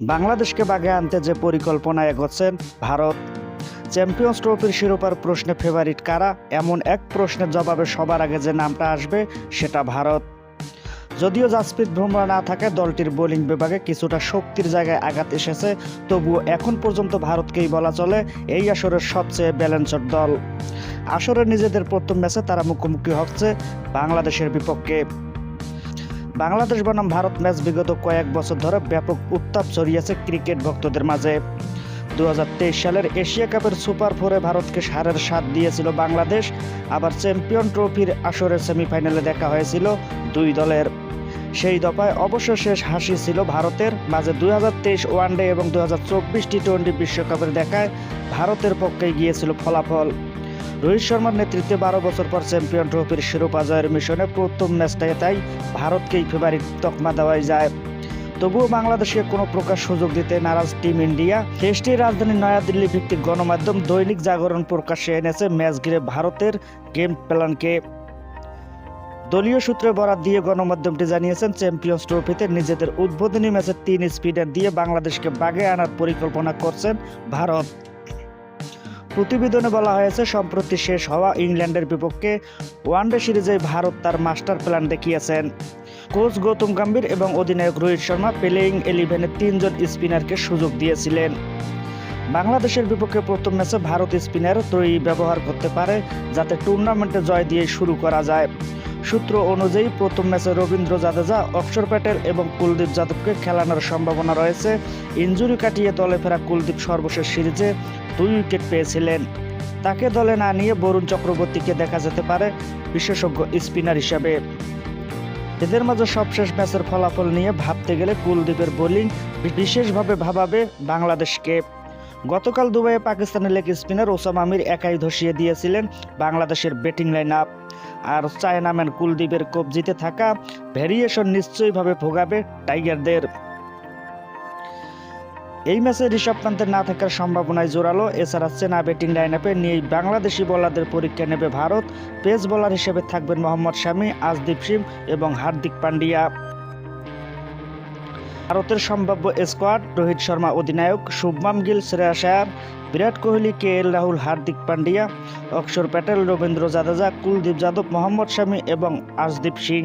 বাংলাদেশকে বাগে আনতে যে পরিকল্পনা এগোচ্ছেন ভারত চ্যাম্পিয়ন্স ট্রফির শিরোপার প্রশ্নে ফেভারিট কারা? এমন এক প্রশ্নের জবাবে সবার আগে যে নামটা আসবে, সেটা ভারত। যদিও জাসপ্রীত বুমরা না থাকে, দলটির বোলিং বিভাগে কিছুটা শক্তির জায়গায় আঘাত এসেছে, তবুও এখন পর্যন্ত ভারতকেই বলা চলে এই আসরের সবচেয়ে ব্যালেন্সড দল। আসরের নিজেদের প্রথম ম্যাচে তারা মুখোমুখি হচ্ছে বাংলাদেশের বিপক্ষে। বাংলাদেশ বনাম ভারত ম্যাচ বিগত কয়েক বছর ধরে ব্যাপক উত্তাপ ছড়িয়েছে ক্রিকেট ভক্তদের মাঝে। দুই হাজার তেইশ সালের এশিয়া কাপের সুপার ফোরে ভারতকে সারের স্বাদ দিয়েছিল বাংলাদেশ। আবার চ্যাম্পিয়ন ট্রফির আসরের সেমিফাইনালে দেখা হয়েছিল দুই দলের। সেই দফায় অবশ্য শেষ হাসি ছিল ভারতের। মাঝে দুই ওয়ানডে এবং দু হাজার টি টোয়েন্টি বিশ্বকাপের দেখায় ভারতের পক্ষে গিয়েছিল ফলাফল। রোহিত শর্মার নেতৃত্বে বারো বছর পর চ্যাম্পিয়ন ট্রফির শিরোপা জয়ের মিশনে প্রথম ম্যাচটায় তাই ভারতকেই ফেভারিট তকমা দেওয়াই যায়। তবুও বাংলাদেশকে কোনো প্রকার সুযোগ দিতে নারাজ টিম ইন্ডিয়া। দেশটির রাজধানী নয়াদিল্লি ভিত্তিক গণমাধ্যম দৈনিক জাগরণ প্রকাশ্যে এনেছে ম্যাচ ঘিরে ভারতের গেম প্ল্যানকে দলীয় সূত্রে বরাত দিয়ে গণমাধ্যমটি জানিয়েছেন, চ্যাম্পিয়ন্স ট্রফিতে নিজেদের উদ্বোধনী ম্যাচে তিন স্পিডার দিয়ে বাংলাদেশকে বাগে আনার পরিকল্পনা করছেন ভারত। প্রতিবেদনে বলা হয়েছে, সম্প্রতি শেষ হওয়া ইংল্যান্ডের বিপক্ষে ওয়ানডে সিরিজে ভারত তার মাস্টার প্ল্যান দেখিয়েছেন। কোচ গৌতম গম্ভীর এবং অধিনায়ক রোহিত শর্মা প্লেয়িং ইলেভেনে তিনজন স্পিনারকে সুযোগ দিয়েছিলেন। বাংলাদেশের বিপক্ষে প্রথম ম্যাচে ভারত স্পিনার ত্রয়ী ব্যবহার করতে পারে, যাতে টুর্নামেন্টে জয় দিয়ে শুরু করা যায়। সূত্র অনুযায়ী, প্রথম ম্যাচে রবীন্দ্র জাদেজা অক্ষর প্যাটেল এবং কুলদীপ যাদবকে খেলানোর সম্ভাবনা রয়েছে। ইঞ্জুরি কাটিয়ে দলে ফেরা কুলদীপ সর্বশেষ সিরিজে দুই উইকেট পেয়েছিলেন। তাকে দলে না নিয়ে বরুণ চক্রবর্তীকে দেখা যেতে পারে বিশেষজ্ঞ স্পিনার হিসাবে। এদের মাঝে সবশেষ ম্যাচের ফলাফল নিয়ে ভাবতে গেলে কুলদীপের বোলিং বিশেষভাবে ভাবাবে বাংলাদেশকে। গতকাল দুবাইয়ে পাকিস্তানের লেগ স্পিনার ওসামা আমির একাই ধসিয়ে দিয়েছিলেন বাংলাদেশের ব্যাটিং লাইন আপ আর চায়নাম্যান কুলদীপের কবজিতে থাকা ভ্যারিয়েশন নিশ্চয়ইভাবে ভোগাবে টাইগারদের। এই ম্যাচে ঋষভ পান্তের না থাকার সম্ভাবনায় জোরালো। এছাড়া চেনা ব্যাটিং লাইন আপে নিয়ে বাংলাদেশি বোলারদের পরীক্ষা নেবে ভারত। পেস বোলার হিসেবে থাকবেন মোহাম্মদ শামি, আজদীপ সিং এবং হার্দিক পান্ডিয়া। ভারতের সম্ভাব্য স্কোয়াড রোহিত শর্মা অধিনায়ক শুভমাম গিল, শ্রেয়া আয়ার বিরাট কোহলি, কে এল রাহুল, হার্দিক পান্ডিয়া, অক্ষর প্যাটেল, রবীন্দ্র জাদেজা, কুলদীপ যাদব, মোহাম্মদ শামী এবং আজদীপ সিং।